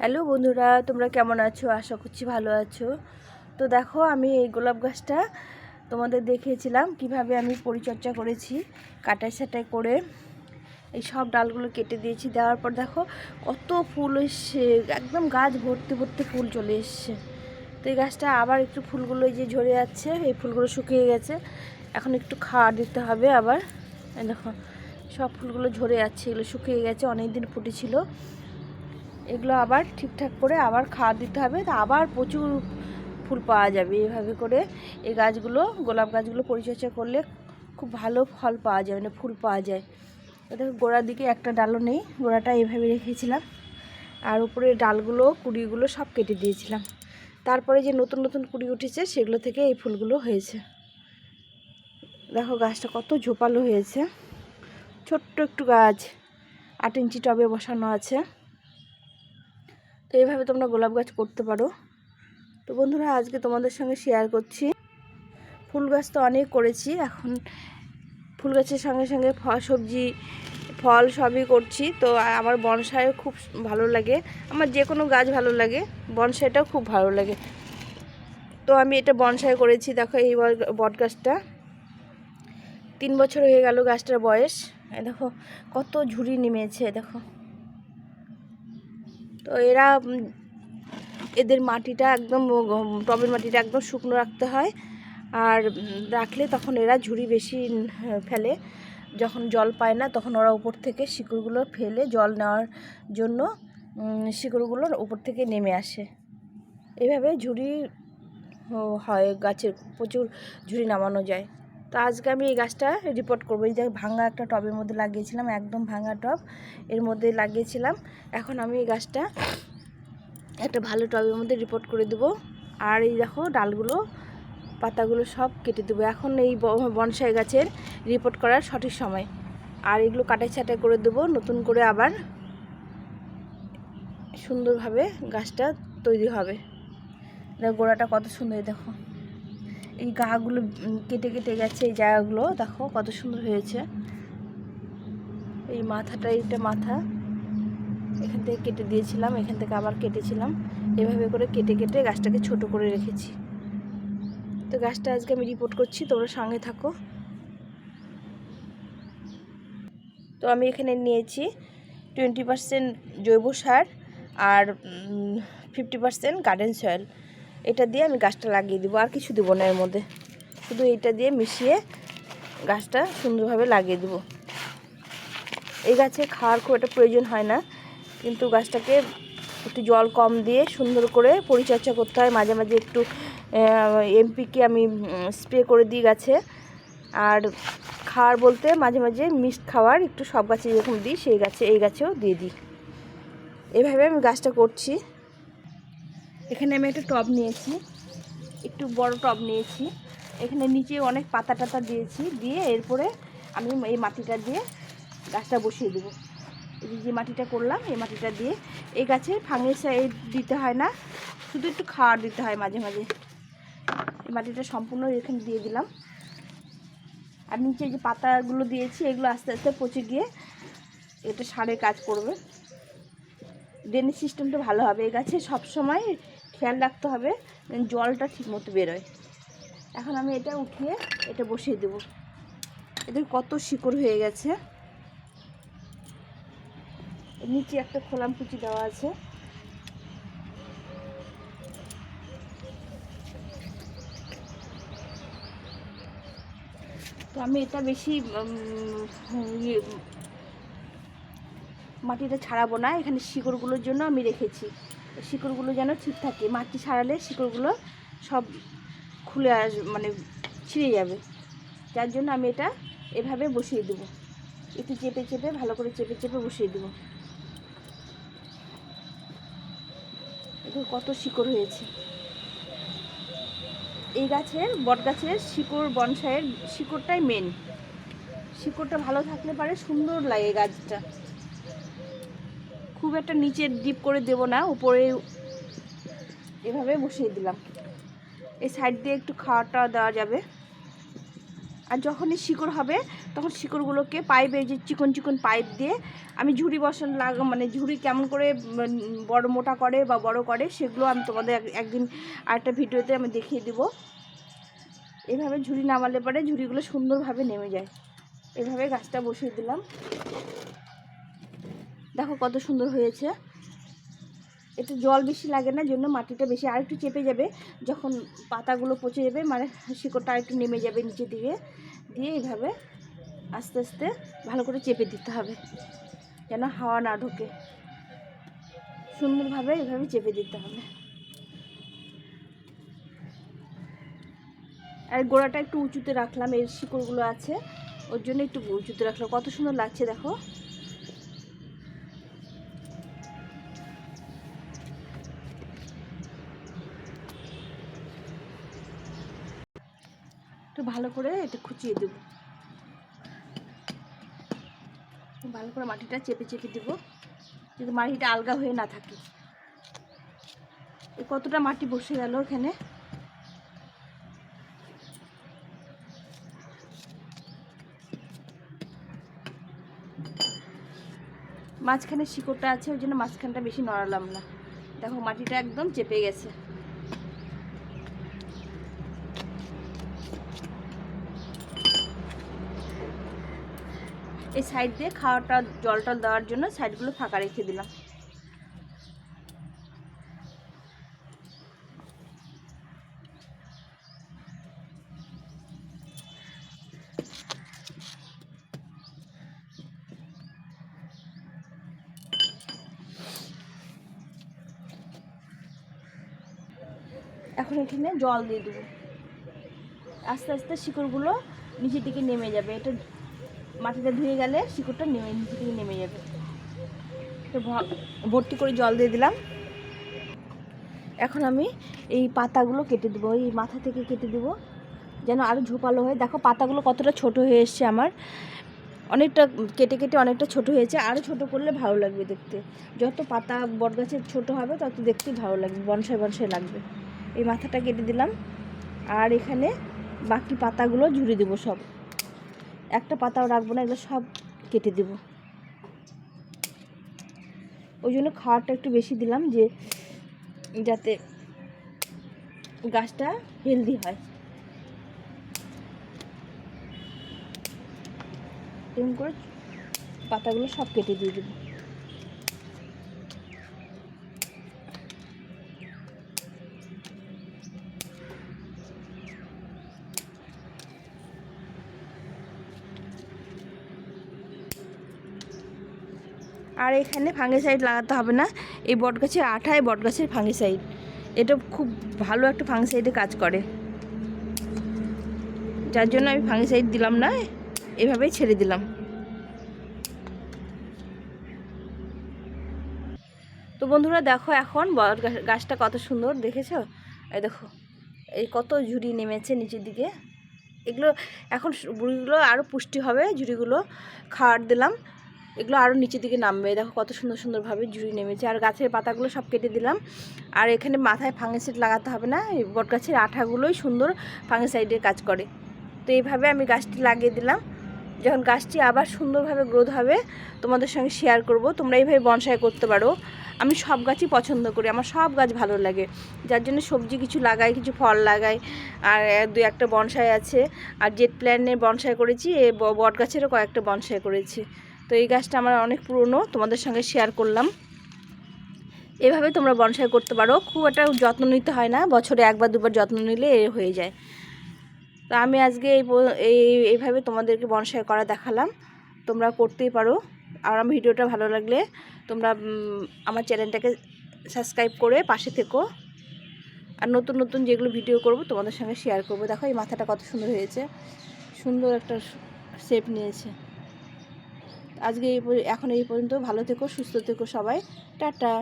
Hello বন্ধুরা, তোমরা কেমন আছো? আশা করছি ভালো আছো। তো দেখো, আমি এই গোলাপ গাছটা তোমাদের দেখিয়েছিলাম, কীভাবে আমি পরিচর্যা করেছি কাটাই ছাটাই করে। এই সব ডালগুলো কেটে দিয়েছি, দেওয়ার পর দেখো, কত ফুল এসছে। একদম গাছ ভর্তি ভর্তি ফুল চলে এসছে। তো এই গাছটা আবার একটু ফুলগুলো যে ঝরে যাচ্ছে, এই ফুলগুলো শুকিয়ে গেছে। এখন একটু খাওয়া দিতে হবে আবার। দেখো, সব ফুলগুলো ঝরে যাচ্ছে, এগুলো শুকিয়ে গেছে অনেক দিন ফুটেছিল। এগুলো আবার ঠিকঠাক করে আবার খাওয়া দিতে হবে। তা আবার প্রচুর ফুল পাওয়া যাবে এভাবে করে। এই গাছগুলো, গোলাপ গাছগুলো পরিচর্যা করলে খুব ভালো ফল পাওয়া যায় মানে ফুল পাওয়া যায়। দেখো, গোড়ার দিকে একটা ডালও নেই, গোড়াটা এভাবে রেখেছিলাম। আর উপরে ডালগুলো, কুড়িগুলো সব কেটে দিয়েছিলাম। তারপরে যে নতুন নতুন কুড়ি উঠেছে, সেগুলো থেকে এই ফুলগুলো হয়েছে। দেখো, গাছটা কত ঝোপালো হয়েছে। ছোট্ট একটু গাছ, আট ইঞ্চি টবে বসানো আছে। এইভাবে তোমরা গোলাপ গাছ করতে পারো। তো বন্ধুরা, আজকে তোমাদের সঙ্গে শেয়ার করছি। ফুল গাছ তো অনেক করেছি, এখন ফুল গাছের সঙ্গে সঙ্গে সবজি, ফল সবই করছি। তো আমার বনসাই খুব ভালো লাগে। আমার যে কোনো গাছ ভালো লাগে, বনসাইটাও খুব ভালো লাগে। তো আমি এটা বনসাই করেছি, দেখো এই বট গাছটা। তিন বছর হয়ে গেল গাছটার বয়স। দেখো কত ঝুড়ি নেমেছে, দেখো। তো এরা এদের মাটিটা একদম টবের মাটিটা একদম শুকনো রাখতে হয়। আর রাখলে তখন এরা ঝুড়ি বেশি ফেলে। যখন জল পায় না, তখন ওরা উপর থেকে শিকড়গুলো ফেলে জল নেওয়ার জন্য শিকড়গুলোর উপর থেকে নেমে আসে। এভাবে ঝুড়ি হয়, গাছের, প্রচুর ঝুড়ি নামানো যায়। তো আজকে আমি এই গাছটা রিপোর্ট করব। এই যে ভাঙা একটা টবের মধ্যে লাগিয়েছিলাম, একদম ভাঙা টব, এর মধ্যে লাগিয়েছিলাম। এখন আমি এই গাছটা একটা ভালো টবের মধ্যে রিপোর্ট করে দেবো। আর এই দেখো ডালগুলো, পাতাগুলো সব কেটে দেবো। এখন এই বনসাই গাছের রিপোর্ট করার সঠিক সময়। আর এগুলো কাটাই ছাটাই করে দেবো, নতুন করে আবার সুন্দরভাবে গাছটা তৈরি হবে। গোড়াটা কত সুন্দর দেখো। এই গাগুলো কেটে কেটে গেছে এই জায়গাগুলো। দেখো কত সুন্দর হয়েছে। এই মাথাটা, এইটা মাথা। এখান থেকে কেটে দিয়েছিলাম, এখান থেকে আবার কেটেছিলাম। এভাবে করে কেটে কেটে গাছটাকে ছোট করে রেখেছি। তো গাছটা আজকে আমি রিপোর্ট করছি, তোমরা সঙ্গে থাকো। তো আমি এখানে নিয়েছি টোয়েন্টি পার্সেন্ট জৈব সার আর ফিফটি পার্সেন্ট গার্ডেন সয়েল এটা দিয়ে আমি গাছটা লাগিয়ে দিব, আর কিছু দেবো না এর মধ্যে। শুধু এইটা দিয়ে মিশিয়ে গাছটা সুন্দরভাবে লাগিয়ে দেবো। এই গাছে খাওয়ার খুব একটা প্রয়োজন হয় না, কিন্তু গাছটাকে একটু জল কম দিয়ে সুন্দর করে পরিচর্যা করতে হয়। মাঝে মাঝে একটু এমপিকে আমি স্প্রে করে দিই গাছে। আর খাওয়ার বলতে মাঝে মাঝে মিক্সড খাওয়ার একটু সব গাছে যেরকম দিই, সেই গাছে, এই গাছেও দিয়ে দিই। এভাবে আমি গাছটা করছি। এখানে আমি একটা টব নিয়েছি। একটু বড় টব নিয়েছি। এখানে নিচে অনেক পাতা টাতা দিয়েছি। দিয়ে এরপরে আমি এই মাটিটা দিয়ে গাছটা বসিয়ে দেবো। এই যে- মাটিটা করলাম, এই মাটিটা দিয়ে। এই গাছে ফাঙ্গিসাইড দিতে হয় না, শুধু একটু খাওয়ার দিতে হয় মাঝে মাঝে। এই মাটিটা সম্পূর্ণ এখানে দিয়ে দিলাম। আর নিচে যে পাতাগুলো দিয়েছি, এগুলো আস্তে আস্তে পচে গিয়ে এটা সারের কাজ করবে। ড্রেনেজ সিস্টেমটা ভালো হবে। এই গাছে সবসময় খেয়াল রাখতে হবে জলটা ঠিকমতো বেরোয়। এখন আমি এটা উঠিয়ে এটা বসিয়ে দেবো। এদের কত শিকড় হয়ে গেছে। নিচে একটা খোলাম কুচি দেওয়া আছে। তো আমি এটা বেশি ইয়ে, মাটিটা ছাড়াবো না। এখানে শিকড়গুলোর জন্য আমি রেখেছি। শিকড়গুলো যেন ঠিক থাকে, মাটি সারালে শিকড়গুলো সব খুলে আস মানে ছিঁড়ে যাবে। যার জন্য আমি এটা এভাবে বসিয়ে দেবো। একটু চেপে চেপে, ভালো করে চেপে চেপে বসিয়ে দেবো। দেখো কত শিকড় হয়েছে। এই গাছের, বট গাছের শিকড়, বনসাইয়ের শিকড়টাই মেন শিকড়টা ভালো থাকলে পারে সুন্দর লাগে গাছটা। খুব একটা নিচে ডিপ করে দেব না, উপরে এভাবে বসিয়ে দিলাম। এই সাইড দিয়ে একটু খাওয়া টাওয়া দেওয়া যাবে। আর যখনই শিকড় হবে, তখন শিকড়গুলোকে পাইপে যে চিকন চিকন পাইপ দিয়ে আমি ঝুড়ি বসান লাগ মানে ঝুড়ি কেমন করে বড় মোটা করে বা বড় করে, সেগুলো আমি তোমাদের এক- একদিন আরেকটা ভিডিওতে আমি দেখিয়ে দিব। এভাবে ঝুড়ি নামালে পরে ঝুড়িগুলো সুন্দরভাবে নেমে যায়। এভাবে গাছটা বসিয়ে দিলাম। দেখো কত সুন্দর হয়েছে। একটু জল বেশি লাগে না, জন্য মাটিটা বেশি আর একটু চেপে যাবে, যখন পাতাগুলো পচে যাবে মানে শিকড়টা একটু নেমে যাবে নিচের দিকে, দিয়ে এইভাবে আস্তে আস্তে ভালো করে চেপে দিতে হবে, যেন হাওয়া না ঢোকে। সুন্দরভাবে এইভাবে চেপে দিতে হবে। আর গোড়াটা একটু উঁচুতে রাখলাম এর শিকড়গুলো আছে, ওর জন্য একটু উঁচুতে রাখলাম। কত সুন্দর লাগছে দেখো। ভালো করে এটা খুঁচিয়ে দেব। ভালো করে মাটিটা চেপে চেপে দেবো যাতে মাটিটা আলগা হয়ে না থাকে। কতটা মাটি বসে গেল এখানে? মাঝখানে শিকড়টা আছে, ওই জন্য মাঝখানটা বেশি নড়ালাম না। দেখো, মাটিটা একদম চেপে গেছে। এই সাইড দিয়ে খাওয়াটা জল টল দেওয়ার জন্য সাইডগুলো ফাঁকা রেখে দিলাম। এখন এখানে জল দিয়ে দেবো। আস্তে আস্তে শিকড়গুলো নিচের দিকে নেমে যাবে। এটা মাটিটা ধুয়ে গেলে শিকড়টা নেমে নিচের থেকে নেমে যাবে। তো ভর্তি করে জল দিয়ে দিলাম। এখন আমি এই পাতাগুলো কেটে দেবো, এই মাথা থেকে কেটে দেবো, যেন আরও ঝোপালো হয়। দেখো, পাতাগুলো কতটা ছোট হয়ে এসছে আমার। অনেকটা কেটে কেটে অনেকটা ছোট হয়েছে। আরও ছোট করলে ভালো লাগবে দেখতে। যত পাতা বটগাছের ছোট হবে, তত দেখতে ভালো লাগবে, বনসাই বনসাই লাগবে। এই মাথাটা কেটে দিলাম। আর এখানে বাকি পাতাগুলো ঝুড়ে দেবো সব। একটা পাতাও রাখব না, এগুলো সব কেটে দেব। ওই জন্য খাওয়ারটা একটু বেশি দিলাম যে যাতে গাছটা হেলদি হয়। এরকম করে পাতাগুলো সব কেটে দিয়ে দেবো। আর এখানে ফাঙ্গিসাইড লাগাতে হবে না। এই বটগাছের আঠায় বটগাছের ফাঙ্গিসাইড এটা খুব ভালো একটা ফাঙ্গিসাইডে কাজ করে। যার জন্য আমি ফাঙ্গিসাইড দিলাম না, এভাবেই ছেড়ে দিলাম। তো বন্ধুরা, দেখো এখন বট গাছটা কত সুন্দর, দেখেছ? এই দেখো, এই কত ঝুড়ি নেমেছে নিচের দিকে। এগুলো এখন বুড়িগুলো আরও পুষ্টি হবে, ঝুড়িগুলো খাওয়ার দিলাম। এগুলো আরও নিচের দিকে নামবে। দেখো কত সুন্দর সুন্দরভাবে জুড়ি নেমেছে। আর গাছের পাতাগুলো সব কেটে দিলাম। আর এখানে মাথায় ফাঙ্গিসাইড লাগাতে হবে না। এই বট গাছের আঠাগুলোই সুন্দর ফাঙ্গিসাইডের কাজ করে। তো এইভাবে আমি গাছটি লাগিয়ে দিলাম। যখন গাছটি আবার সুন্দরভাবে গ্রোথ হবে, তোমাদের সঙ্গে শেয়ার করব। তোমরা এইভাবে বনসাই করতে পারো। আমি সব গাছই পছন্দ করি। আমার সব গাছ ভালো লাগে। যার জন্য সবজি কিছু লাগাই, কিছু ফল লাগাই। আর দু একটা বনসাই আছে। আর জেট প্ল্যানের বনসাই করেছি। এ বট গাছেরও কয়েকটা বনসাই করেছি। তো এই গাছটা আমার অনেক পুরনো, তোমাদের সঙ্গে শেয়ার করলাম। এভাবে তোমরা বনসাই করতে পারো। খুব একটা যত্ন নিতে হয় না, বছরে একবার দুবার যত্ন নিলে এ হয়ে যায়। তো আমি আজকে এই এই এইভাবে তোমাদেরকে বনসাই করা দেখালাম। তোমরা করতেই পারো। আর আমার ভিডিওটা ভালো লাগলে তোমরা আমার চ্যানেলটাকে সাবস্ক্রাইব করে পাশে থেকো। আর নতুন নতুন যেগুলো ভিডিও করব তোমাদের সঙ্গে শেয়ার করব। দেখো এই মাথাটা কত সুন্দর হয়েছে। সুন্দর একটা শেপ নিয়েছে। আজকে এই এখন এই পর্যন্ত ভালো থেকো সুস্থ থেকো সবাই। টাটা।